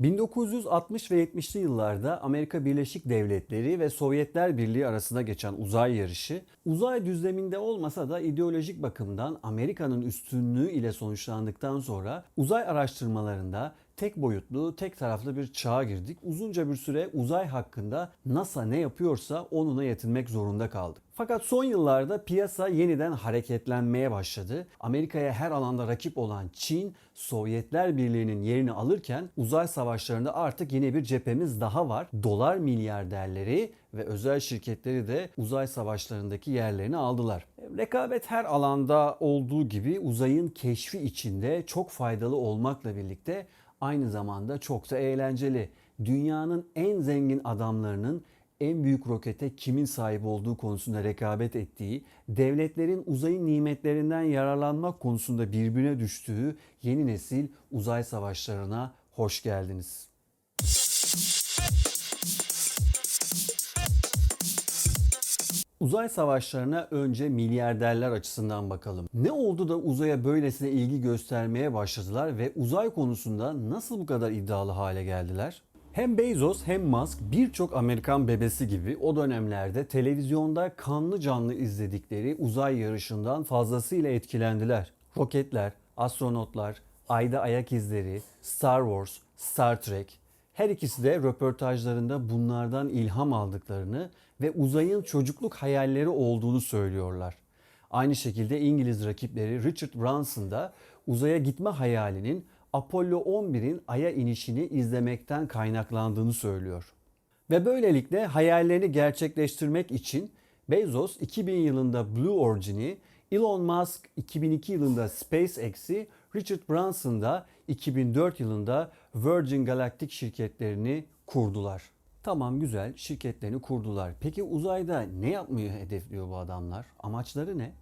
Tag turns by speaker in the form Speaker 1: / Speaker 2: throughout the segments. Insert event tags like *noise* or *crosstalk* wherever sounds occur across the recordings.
Speaker 1: 1960 ve 70'li yıllarda Amerika Birleşik Devletleri ve Sovyetler Birliği arasında geçen uzay yarışı, uzay düzleminde olmasa da ideolojik bakımdan Amerika'nın üstünlüğü ile sonuçlandıktan sonra uzay araştırmalarında tek boyutlu, tek taraflı bir çağa girdik. Uzunca bir süre uzay hakkında NASA ne yapıyorsa onunla yetinmek zorunda kaldık. Fakat son yıllarda piyasa yeniden hareketlenmeye başladı. Amerika'ya her alanda rakip olan Çin, Sovyetler Birliği'nin yerini alırken uzay savaşlarında artık yeni bir cephemiz daha var. Dolar milyarderleri ve özel şirketleri de uzay savaşlarındaki yerlerini aldılar. Rekabet her alanda olduğu gibi uzayın keşfi içinde çok faydalı olmakla birlikte aynı zamanda çok da eğlenceli. Dünyanın en zengin adamlarının en büyük rokete kimin sahip olduğu konusunda rekabet ettiği, devletlerin uzayın nimetlerinden yararlanmak konusunda birbirine düştüğü yeni nesil uzay savaşlarına hoş geldiniz. Uzay savaşlarına önce milyarderler açısından bakalım. Ne oldu da uzaya böylesine ilgi göstermeye başladılar ve uzay konusunda nasıl bu kadar iddialı hale geldiler? Hem Bezos hem Musk birçok Amerikan bebesi gibi o dönemlerde televizyonda kanlı canlı izledikleri uzay yarışından fazlasıyla etkilendiler. Roketler, astronotlar, ayda ayak izleri, Star Wars, Star Trek her ikisi de röportajlarında bunlardan ilham aldıklarını ve uzayın çocukluk hayalleri olduğunu söylüyorlar. Aynı şekilde İngiliz rakipleri Richard Branson da uzaya gitme hayalinin Apollo 11'in Ay'a inişini izlemekten kaynaklandığını söylüyor. Ve böylelikle hayallerini gerçekleştirmek için Bezos 2000 yılında Blue Origin'i, Elon Musk 2002 yılında SpaceX'i, Richard Branson da 2004 yılında Virgin Galactic şirketlerini kurdular. Tamam güzel şirketlerini kurdular. Peki uzayda ne yapmayı hedefliyor bu adamlar? Amaçları ne?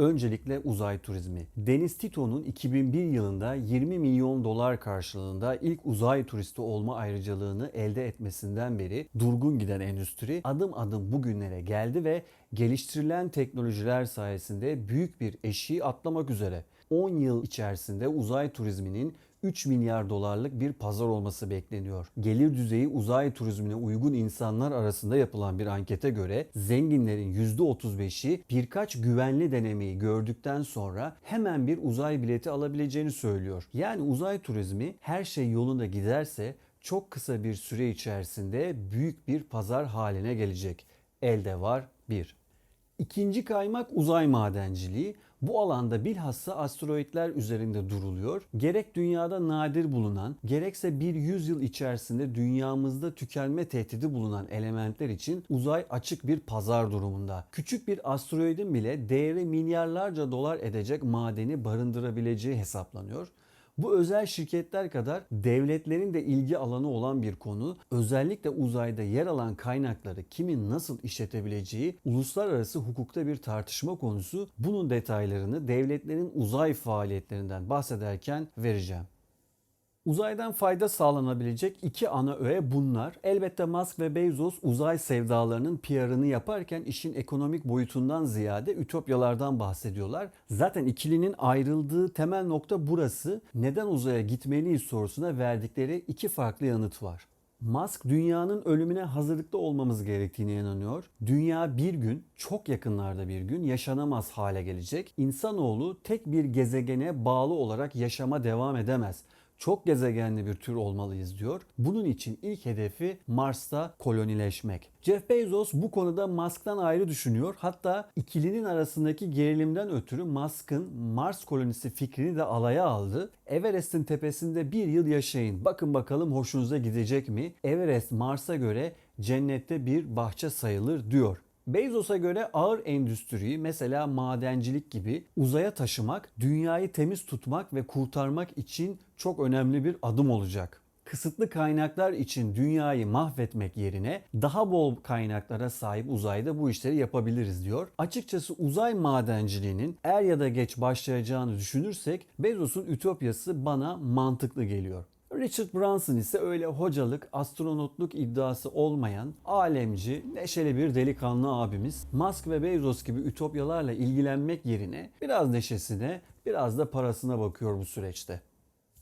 Speaker 1: Öncelikle uzay turizmi. Deniz Tito'nun 2001 yılında 20 milyon dolar karşılığında ilk uzay turisti olma ayrıcalığını elde etmesinden beri durgun giden endüstri adım adım bugünlere geldi ve geliştirilen teknolojiler sayesinde büyük bir eşiği atlamak üzere. 10 yıl içerisinde uzay turizminin 3 milyar dolarlık bir pazar olması bekleniyor. Gelir düzeyi uzay turizmine uygun insanlar arasında yapılan bir ankete göre zenginlerin %35'i birkaç güvenli denemeyi gördükten sonra hemen bir uzay bileti alabileceğini söylüyor. Yani uzay turizmi her şey yolunda giderse çok kısa bir süre içerisinde büyük bir pazar haline gelecek. Elde var bir. İkinci kaymak uzay madenciliği. Bu alanda bilhassa asteroidler üzerinde duruluyor. Gerek dünyada nadir bulunan, gerekse bir yüzyıl içerisinde dünyamızda tükenme tehdidi bulunan elementler için uzay açık bir pazar durumunda. Küçük bir asteroidin bile değeri milyarlarca dolar edecek madeni barındırabileceği hesaplanıyor. Bu özel şirketler kadar devletlerin de ilgi alanı olan bir konu. Özellikle uzayda yer alan kaynakları kimin nasıl işletebileceği uluslararası hukukta bir tartışma konusu. Bunun detaylarını devletlerin uzay faaliyetlerinden bahsederken vereceğim. Uzaydan fayda sağlanabilecek iki ana öğe bunlar. Elbette Musk ve Bezos uzay sevdalarının PR'ını yaparken işin ekonomik boyutundan ziyade ütopyalardan bahsediyorlar. Zaten ikilinin ayrıldığı temel nokta burası. Neden uzaya gitmeliyiz sorusuna verdikleri iki farklı yanıt var. Musk dünyanın ölümüne hazırlıklı olmamız gerektiğine inanıyor. Dünya bir gün, çok yakınlarda bir gün yaşanamaz hale gelecek. İnsanoğlu tek bir gezegene bağlı olarak yaşama devam edemez çok gezegenli bir tür olmalıyız diyor. Bunun için ilk hedefi Mars'ta kolonileşmek. Jeff Bezos bu konuda Musk'tan ayrı düşünüyor. Hatta ikilinin arasındaki gerilimden ötürü Musk'ın Mars kolonisi fikrini de alaya aldı. Everest'in tepesinde bir yıl yaşayın. Bakın bakalım hoşunuza gidecek mi? Everest Mars'a göre cennette bir bahçe sayılır diyor. Bezos'a göre ağır endüstriyi mesela madencilik gibi uzaya taşımak, dünyayı temiz tutmak ve kurtarmak için çok önemli bir adım olacak. Kısıtlı kaynaklar için dünyayı mahvetmek yerine daha bol kaynaklara sahip uzayda bu işleri yapabiliriz diyor. Açıkçası uzay madenciliğinin er ya da geç başlayacağını düşünürsek Bezos'un ütopyası bana mantıklı geliyor. Richard Branson ise öyle hocalık, astronotluk iddiası olmayan alemci, neşeli bir delikanlı abimiz. Musk ve Bezos gibi ütopyalarla ilgilenmek yerine biraz neşesine, biraz da parasına bakıyor bu süreçte.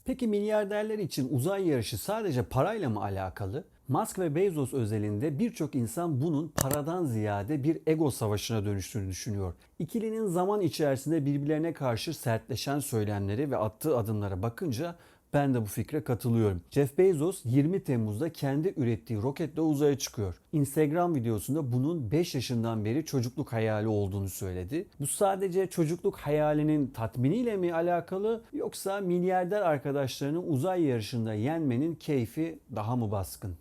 Speaker 1: Peki milyarderler için uzay yarışı sadece parayla mı alakalı? Musk ve Bezos özelinde birçok insan bunun paradan ziyade bir ego savaşına dönüştüğünü düşünüyor. İkilinin zaman içerisinde birbirlerine karşı sertleşen söylemleri ve attığı adımlara bakınca ben de bu fikre katılıyorum. Jeff Bezos 20 Temmuz'da kendi ürettiği roketle uzaya çıkıyor. Instagram videosunda bunun 5 yaşından beri çocukluk hayali olduğunu söyledi. Bu sadece çocukluk hayalinin tatminiyle mi alakalı yoksa milyarder arkadaşlarını uzay yarışında yenmenin keyfi daha mı baskın?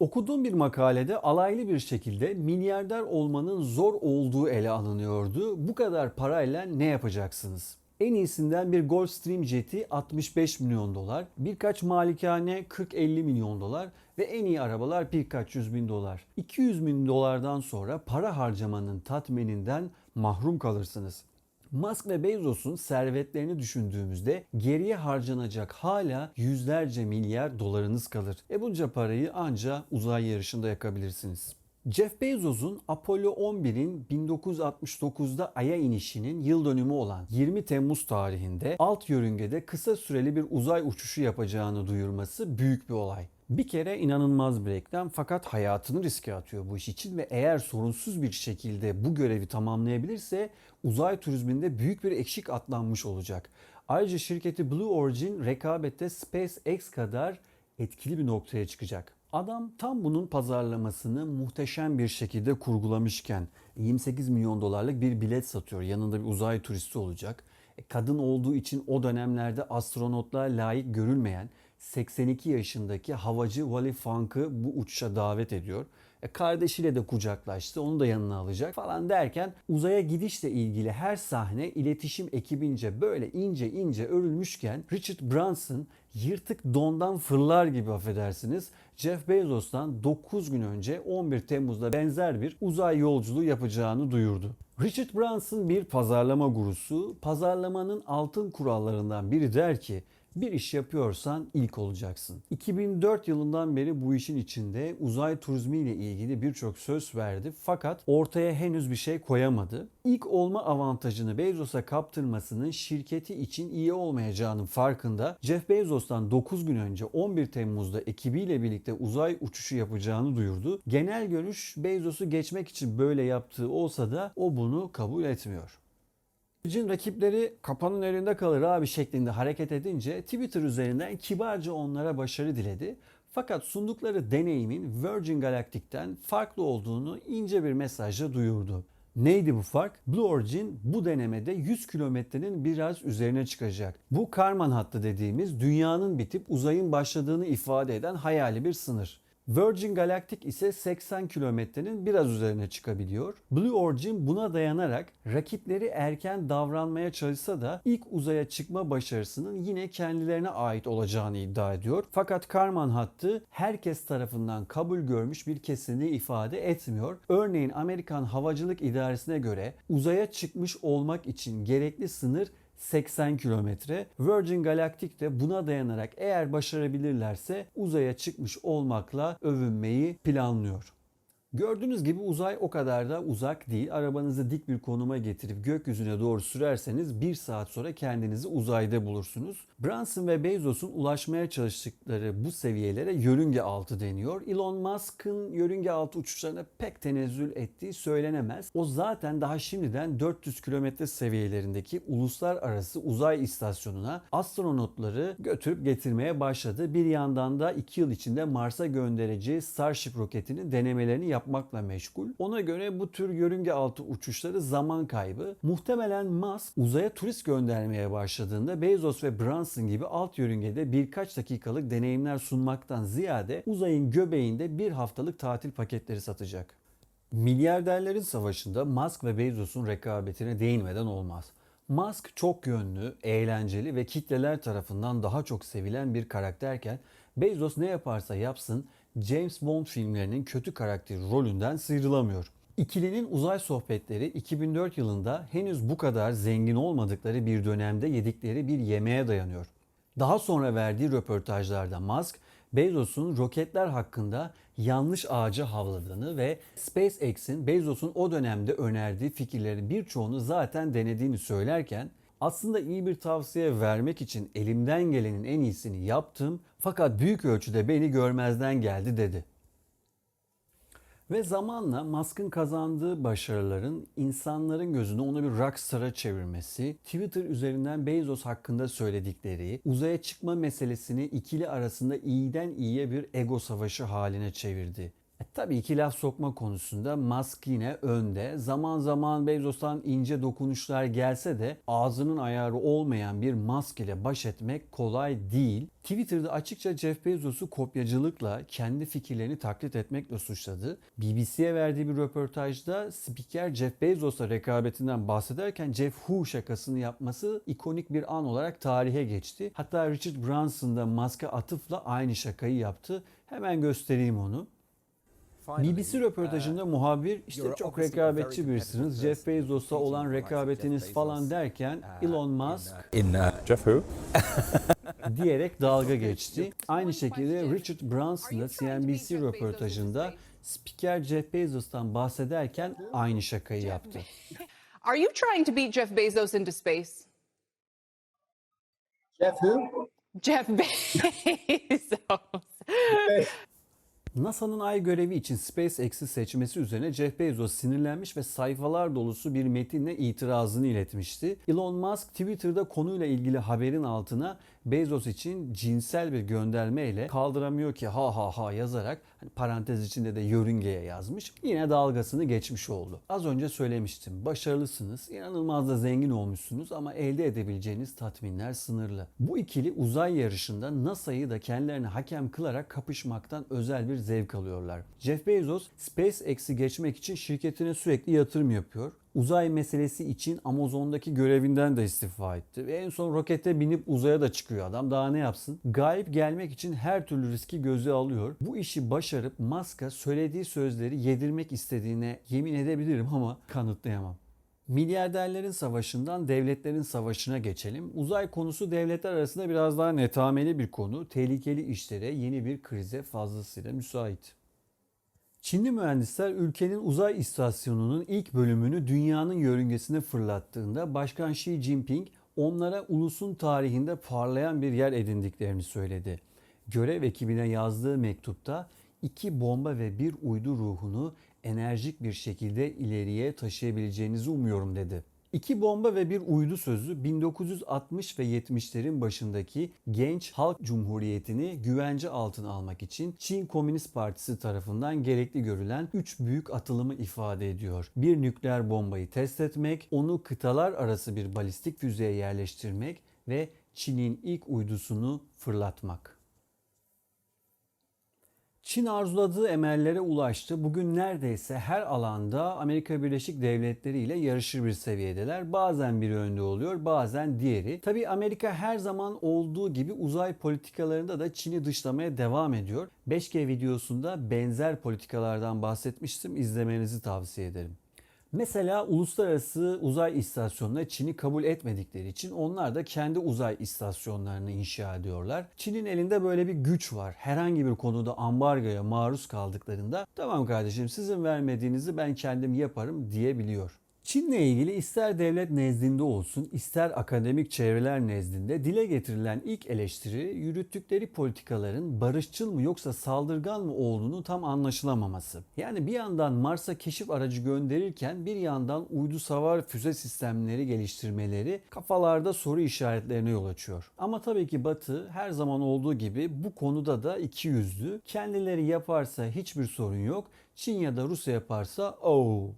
Speaker 1: Okuduğum bir makalede alaylı bir şekilde milyarder olmanın zor olduğu ele alınıyordu. Bu kadar parayla ne yapacaksınız? En iyisinden bir Gulfstream jeti 65 milyon dolar, birkaç malikane 40-50 milyon dolar ve en iyi arabalar birkaç yüz bin dolar. 200 bin dolardan sonra para harcamanın tatmininden mahrum kalırsınız. Musk ve Bezos'un servetlerini düşündüğümüzde geriye harcanacak hala yüzlerce milyar dolarınız kalır. E bunca parayı anca uzay yarışında yakabilirsiniz. Jeff Bezos'un Apollo 11'in 1969'da Ay'a inişinin yıl dönümü olan 20 Temmuz tarihinde alt yörüngede kısa süreli bir uzay uçuşu yapacağını duyurması büyük bir olay. Bir kere inanılmaz bir reklam fakat hayatını riske atıyor bu iş için ve eğer sorunsuz bir şekilde bu görevi tamamlayabilirse uzay turizminde büyük bir eksik atlanmış olacak. Ayrıca şirketi Blue Origin rekabette SpaceX kadar etkili bir noktaya çıkacak. Adam tam bunun pazarlamasını muhteşem bir şekilde kurgulamışken 28 milyon dolarlık bir bilet satıyor. Yanında bir uzay turisti olacak. E, kadın olduğu için o dönemlerde astronotluğa layık görülmeyen 82 yaşındaki havacı Wally Funk'ı bu uçuşa davet ediyor. E, kardeşiyle de kucaklaştı. Onu da yanına alacak falan derken uzaya gidişle ilgili her sahne iletişim ekibince böyle ince ince örülmüşken Richard Branson yırtık dondan fırlar gibi affedersiniz. Jeff Bezos'tan 9 gün önce 11 Temmuz'da benzer bir uzay yolculuğu yapacağını duyurdu. Richard Branson bir pazarlama gurusu. Pazarlamanın altın kurallarından biri der ki bir iş yapıyorsan ilk olacaksın. 2004 yılından beri bu işin içinde uzay turizmi ile ilgili birçok söz verdi fakat ortaya henüz bir şey koyamadı. İlk olma avantajını Bezos'a kaptırmasının şirketi için iyi olmayacağının farkında Jeff Bezos'tan 9 gün önce 11 Temmuz'da ekibiyle birlikte uzay uçuşu yapacağını duyurdu. Genel görüş Bezos'u geçmek için böyle yaptığı olsa da o bunu kabul etmiyor. Cin rakipleri kapanın elinde kalır abi şeklinde hareket edince Twitter üzerinden kibarca onlara başarı diledi. Fakat sundukları deneyimin Virgin Galactic'ten farklı olduğunu ince bir mesajla duyurdu. Neydi bu fark? Blue Origin bu denemede 100 kilometrenin biraz üzerine çıkacak. Bu Karman hattı dediğimiz dünyanın bitip uzayın başladığını ifade eden hayali bir sınır. Virgin Galactic ise 80 kilometrenin biraz üzerine çıkabiliyor. Blue Origin buna dayanarak rakipleri erken davranmaya çalışsa da ilk uzaya çıkma başarısının yine kendilerine ait olacağını iddia ediyor. Fakat Karman hattı herkes tarafından kabul görmüş bir kesinliği ifade etmiyor. Örneğin Amerikan Havacılık İdaresi'ne göre uzaya çıkmış olmak için gerekli sınır 80 kilometre. Virgin Galactic de buna dayanarak eğer başarabilirlerse uzaya çıkmış olmakla övünmeyi planlıyor. Gördüğünüz gibi uzay o kadar da uzak değil. Arabanızı dik bir konuma getirip gökyüzüne doğru sürerseniz bir saat sonra kendinizi uzayda bulursunuz. Branson ve Bezos'un ulaşmaya çalıştıkları bu seviyelere yörünge altı deniyor. Elon Musk'ın yörünge altı uçuşlarına pek tenezzül ettiği söylenemez. O zaten daha şimdiden 400 kilometre seviyelerindeki uluslararası uzay istasyonuna astronotları götürüp getirmeye başladı. Bir yandan da 2 yıl içinde Mars'a göndereceği Starship roketinin denemelerini yapmakla meşgul. Ona göre bu tür yörünge altı uçuşları zaman kaybı. Muhtemelen Musk uzaya turist göndermeye başladığında Bezos ve Branson gibi alt yörüngede birkaç dakikalık deneyimler sunmaktan ziyade uzayın göbeğinde bir haftalık tatil paketleri satacak. Milyarderlerin savaşında Musk ve Bezos'un rekabetine değinmeden olmaz. Musk çok yönlü, eğlenceli ve kitleler tarafından daha çok sevilen bir karakterken Bezos ne yaparsa yapsın James Bond filmlerinin kötü karakteri rolünden sıyrılamıyor. İkilinin uzay sohbetleri 2004 yılında henüz bu kadar zengin olmadıkları bir dönemde yedikleri bir yemeğe dayanıyor. Daha sonra verdiği röportajlarda Musk, Bezos'un roketler hakkında yanlış ağaca havladığını ve SpaceX'in Bezos'un o dönemde önerdiği fikirlerin birçoğunu zaten denediğini söylerken Aslında iyi bir tavsiye vermek için elimden gelenin en iyisini yaptım fakat büyük ölçüde beni görmezden geldi dedi. Ve zamanla Musk'ın kazandığı başarıların insanların gözünü onu bir rockstar'a çevirmesi, Twitter üzerinden Bezos hakkında söyledikleri, uzaya çıkma meselesini ikili arasında iyiden iyiye bir ego savaşı haline çevirdi. E, tabii iki laf sokma konusunda Musk yine önde. Zaman zaman Bezos'tan ince dokunuşlar gelse de ağzının ayarı olmayan bir Musk ile baş etmek kolay değil. Twitter'da açıkça Jeff Bezos'u kopyacılıkla, kendi fikirlerini taklit etmekle suçladı. BBC'ye verdiği bir röportajda spiker Jeff Bezos'la rekabetinden bahsederken Jeff Who şakasını yapması ikonik bir an olarak tarihe geçti. Hatta Richard Branson da Musk'a atıfla aynı şakayı yaptı. Hemen göstereyim onu. BBC röportajında muhabir işte çok rekabetçi birisiniz. Jeff Bezos'la olan rekabetiniz falan derken Elon Musk
Speaker 2: in uh,
Speaker 3: Jeff who? *laughs*
Speaker 1: diyerek dalga geçti. Aynı şekilde Richard Branson da CNBC röportajında spiker Jeff Bezos'tan bahsederken aynı şakayı yaptı.
Speaker 4: Are you trying to beat Jeff Bezos into space?
Speaker 5: Jeff who?
Speaker 4: Jeff *laughs* Bezos.
Speaker 1: NASA'nın ay görevi için SpaceX'i seçmesi üzerine Jeff Bezos sinirlenmiş ve sayfalar dolusu bir metinle itirazını iletmişti. Elon Musk Twitter'da konuyla ilgili haberin altına Bezos için cinsel bir gönderme ile kaldıramıyor ki ha ha ha yazarak hani parantez içinde de yörüngeye yazmış. Yine dalgasını geçmiş oldu. Az önce söylemiştim. Başarılısınız, inanılmaz da zengin olmuşsunuz ama elde edebileceğiniz tatminler sınırlı. Bu ikili uzay yarışında NASA'yı da kendilerine hakem kılarak kapışmaktan özel bir zevk alıyorlar. Jeff Bezos SpaceX'i geçmek için şirketine sürekli yatırım yapıyor. Uzay meselesi için Amazon'daki görevinden de istifa etti. Ve en son rokete binip uzaya da çıkıyor adam. Daha ne yapsın? Galip gelmek için her türlü riski göze alıyor. Bu işi başarıp Musk'a söylediği sözleri yedirmek istediğine yemin edebilirim ama kanıtlayamam. Milyarderlerin savaşından devletlerin savaşına geçelim. Uzay konusu devletler arasında biraz daha netameli bir konu. Tehlikeli işlere, yeni bir krize fazlasıyla müsait. Çinli mühendisler ülkenin uzay istasyonunun ilk bölümünü dünyanın yörüngesine fırlattığında Başkan Xi Jinping onlara ulusun tarihinde parlayan bir yer edindiklerini söyledi. Görev ekibine yazdığı mektupta iki bomba ve bir uydu ruhunu enerjik bir şekilde ileriye taşıyabileceğinizi umuyorum dedi. İki bomba ve bir uydu sözü 1960 ve 70'lerin başındaki genç halk cumhuriyetini güvence altına almak için Çin Komünist Partisi tarafından gerekli görülen 3 büyük atılımı ifade ediyor. Bir nükleer bombayı test etmek, onu kıtalar arası bir balistik füzeye yerleştirmek ve Çin'in ilk uydusunu fırlatmak. Çin arzuladığı emellere ulaştı. Bugün neredeyse her alanda Amerika Birleşik Devletleri ile yarışır bir seviyedeler. Bazen biri önde oluyor, bazen diğeri. Tabii Amerika her zaman olduğu gibi uzay politikalarında da Çin'i dışlamaya devam ediyor. 5G videosunda benzer politikalardan bahsetmiştim. İzlemenizi tavsiye ederim. Mesela uluslararası uzay istasyonuna Çin'i kabul etmedikleri için onlar da kendi uzay istasyonlarını inşa ediyorlar. Çin'in elinde böyle bir güç var. Herhangi bir konuda ambargoya maruz kaldıklarında tamam kardeşim sizin vermediğinizi ben kendim yaparım diyebiliyor. Çin'le ilgili ister devlet nezdinde olsun, ister akademik çevreler nezdinde dile getirilen ilk eleştiri yürüttükleri politikaların barışçıl mı yoksa saldırgan mı olduğunu tam anlaşılamaması. Yani bir yandan Mars'a keşif aracı gönderirken bir yandan uydu savar füze sistemleri geliştirmeleri kafalarda soru işaretlerine yol açıyor. Ama tabii ki Batı her zaman olduğu gibi bu konuda da iki yüzlü. Kendileri yaparsa hiçbir sorun yok. Çin ya da Rusya yaparsa ooo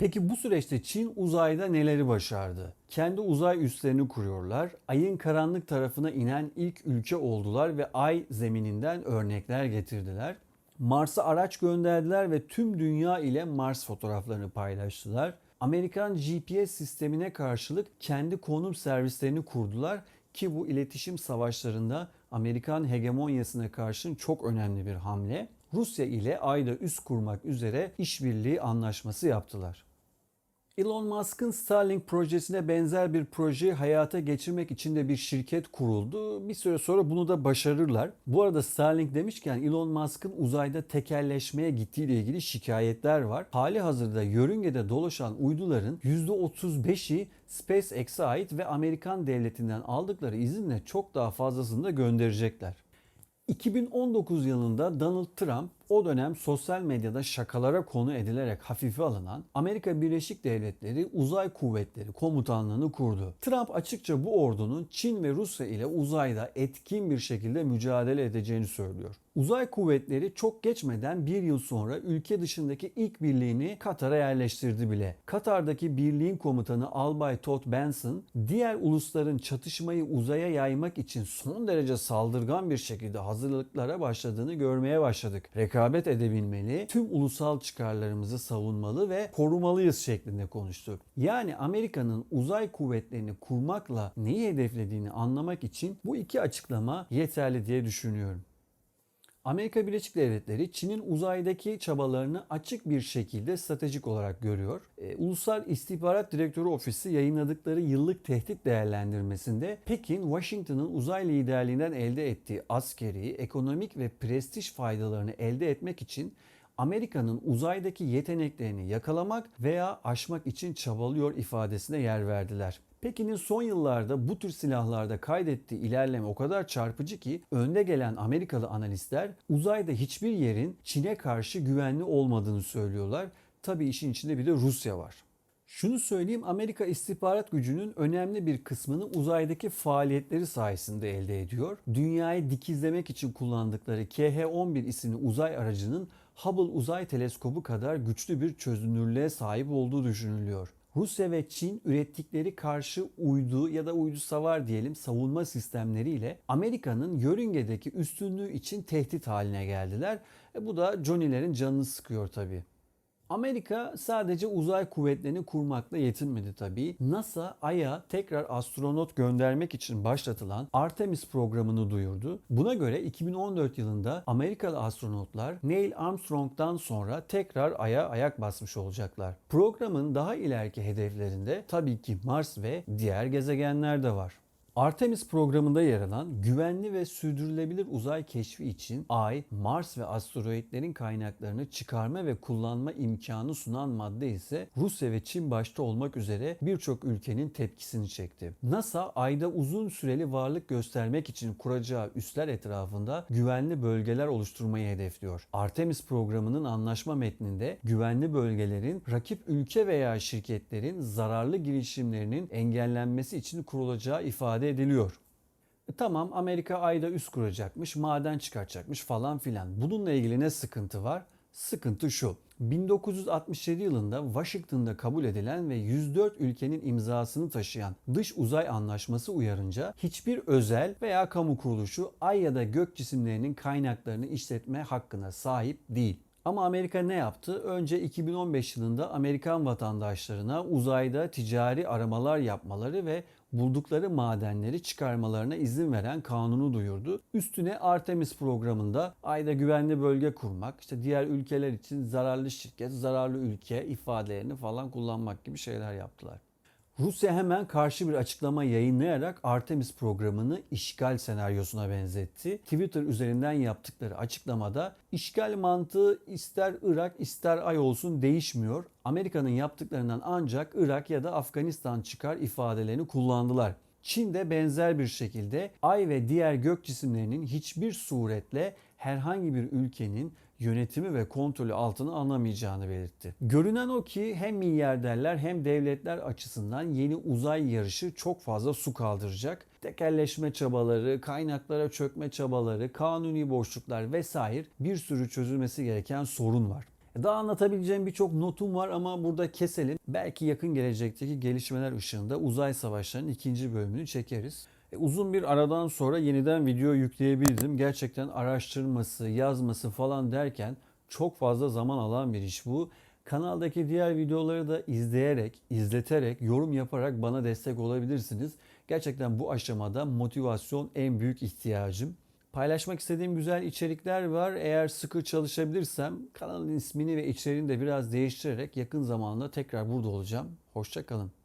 Speaker 1: Peki bu süreçte Çin uzayda neleri başardı? Kendi uzay üslerini kuruyorlar. Ayın karanlık tarafına inen ilk ülke oldular ve ay zemininden örnekler getirdiler. Mars'a araç gönderdiler ve tüm dünya ile Mars fotoğraflarını paylaştılar. Amerikan GPS sistemine karşılık kendi konum servislerini kurdular ki bu iletişim savaşlarında Amerikan hegemonyasına karşın çok önemli bir hamle. Rusya ile ayda üs kurmak üzere işbirliği anlaşması yaptılar. Elon Musk'ın Starlink projesine benzer bir projeyi hayata geçirmek için de bir şirket kuruldu. Bir süre sonra bunu da başarırlar. Bu arada Starlink demişken Elon Musk'ın uzayda tekelleşmeye gittiği ile ilgili şikayetler var. Hali hazırda yörüngede dolaşan uyduların %35'i SpaceX'e ait ve Amerikan devletinden aldıkları izinle çok daha fazlasını da gönderecekler. 2019 yılında Donald Trump o dönem sosyal medyada şakalara konu edilerek hafife alınan Amerika Birleşik Devletleri Uzay Kuvvetleri Komutanlığı'nı kurdu. Trump açıkça bu ordunun Çin ve Rusya ile uzayda etkin bir şekilde mücadele edeceğini söylüyor. Uzay kuvvetleri çok geçmeden bir yıl sonra ülke dışındaki ilk birliğini Katar'a yerleştirdi bile. Katar'daki birliğin komutanı Albay Todd Benson, diğer ulusların çatışmayı uzaya yaymak için son derece saldırgan bir şekilde hazırlıklara başladığını görmeye başladık. Rekabet edebilmeli, tüm ulusal çıkarlarımızı savunmalı ve korumalıyız şeklinde konuştu. Yani Amerika'nın uzay kuvvetlerini kurmakla neyi hedeflediğini anlamak için bu iki açıklama yeterli diye düşünüyorum. Amerika Birleşik Devletleri Çin'in uzaydaki çabalarını açık bir şekilde stratejik olarak görüyor. E, Ulusal İstihbarat Direktörü Ofisi yayınladıkları yıllık tehdit değerlendirmesinde Pekin, Washington'ın uzay liderliğinden elde ettiği askeri, ekonomik ve prestij faydalarını elde etmek için Amerika'nın uzaydaki yeteneklerini yakalamak veya aşmak için çabalıyor ifadesine yer verdiler. Pekin'in son yıllarda bu tür silahlarda kaydettiği ilerleme o kadar çarpıcı ki önde gelen Amerikalı analistler uzayda hiçbir yerin Çin'e karşı güvenli olmadığını söylüyorlar. Tabii işin içinde bir de Rusya var. Şunu söyleyeyim Amerika istihbarat gücünün önemli bir kısmını uzaydaki faaliyetleri sayesinde elde ediyor. Dünyayı dikizlemek için kullandıkları KH-11 isimli uzay aracının Hubble Uzay Teleskobu kadar güçlü bir çözünürlüğe sahip olduğu düşünülüyor. Rusya ve Çin ürettikleri karşı uydu ya da uydu savar diyelim savunma sistemleriyle Amerika'nın yörüngedeki üstünlüğü için tehdit haline geldiler. E bu da Johnny'lerin canını sıkıyor tabii. Amerika sadece uzay kuvvetlerini kurmakla yetinmedi tabii. NASA Ay'a tekrar astronot göndermek için başlatılan Artemis programını duyurdu. Buna göre 2014 yılında Amerikalı astronotlar Neil Armstrong'dan sonra tekrar Ay'a ayak basmış olacaklar. Programın daha ileriki hedeflerinde tabii ki Mars ve diğer gezegenler de var. Artemis programında yer alan güvenli ve sürdürülebilir uzay keşfi için Ay, Mars ve asteroidlerin kaynaklarını çıkarma ve kullanma imkanı sunan madde ise Rusya ve Çin başta olmak üzere birçok ülkenin tepkisini çekti. NASA Ay'da uzun süreli varlık göstermek için kuracağı üsler etrafında güvenli bölgeler oluşturmayı hedefliyor. Artemis programının anlaşma metninde güvenli bölgelerin rakip ülke veya şirketlerin zararlı girişimlerinin engellenmesi için kurulacağı ifade ediliyor. E tamam Amerika ayda üs kuracakmış, maden çıkartacakmış falan filan. Bununla ilgili ne sıkıntı var? Sıkıntı şu. 1967 yılında Washington'da kabul edilen ve 104 ülkenin imzasını taşıyan Dış Uzay Anlaşması uyarınca hiçbir özel veya kamu kuruluşu ay ya da gök cisimlerinin kaynaklarını işletme hakkına sahip değil. Ama Amerika ne yaptı? Önce 2015 yılında Amerikan vatandaşlarına uzayda ticari aramalar yapmaları ve buldukları madenleri çıkarmalarına izin veren kanunu duyurdu. Üstüne Artemis programında ayda güvenli bölge kurmak, işte diğer ülkeler için zararlı şirket, zararlı ülke ifadelerini falan kullanmak gibi şeyler yaptılar. Rusya hemen karşı bir açıklama yayınlayarak Artemis programını işgal senaryosuna benzetti. Twitter üzerinden yaptıkları açıklamada işgal mantığı ister Irak ister Ay olsun değişmiyor. Amerika'nın yaptıklarından ancak Irak ya da Afganistan çıkar ifadelerini kullandılar. Çin de benzer bir şekilde Ay ve diğer gök cisimlerinin hiçbir suretle herhangi bir ülkenin yönetimi ve kontrolü altına alamayacağını belirtti. Görünen o ki hem milyarderler hem devletler açısından yeni uzay yarışı çok fazla su kaldıracak. Tekelleşme çabaları, kaynaklara çökme çabaları, kanuni boşluklar vesaire bir sürü çözülmesi gereken sorun var. Daha anlatabileceğim birçok notum var ama burada keselim. Belki yakın gelecekteki gelişmeler ışığında uzay savaşlarının ikinci bölümünü çekeriz. E, uzun bir aradan sonra yeniden video yükleyebildim. Gerçekten araştırması, yazması falan derken çok fazla zaman alan bir iş bu. Kanaldaki diğer videoları da izleyerek, izleterek, yorum yaparak bana destek olabilirsiniz. Gerçekten bu aşamada motivasyon en büyük ihtiyacım. Paylaşmak istediğim güzel içerikler var. Eğer sıkı çalışabilirsem kanalın ismini ve içeriğini de biraz değiştirerek yakın zamanda tekrar burada olacağım. Hoşçakalın.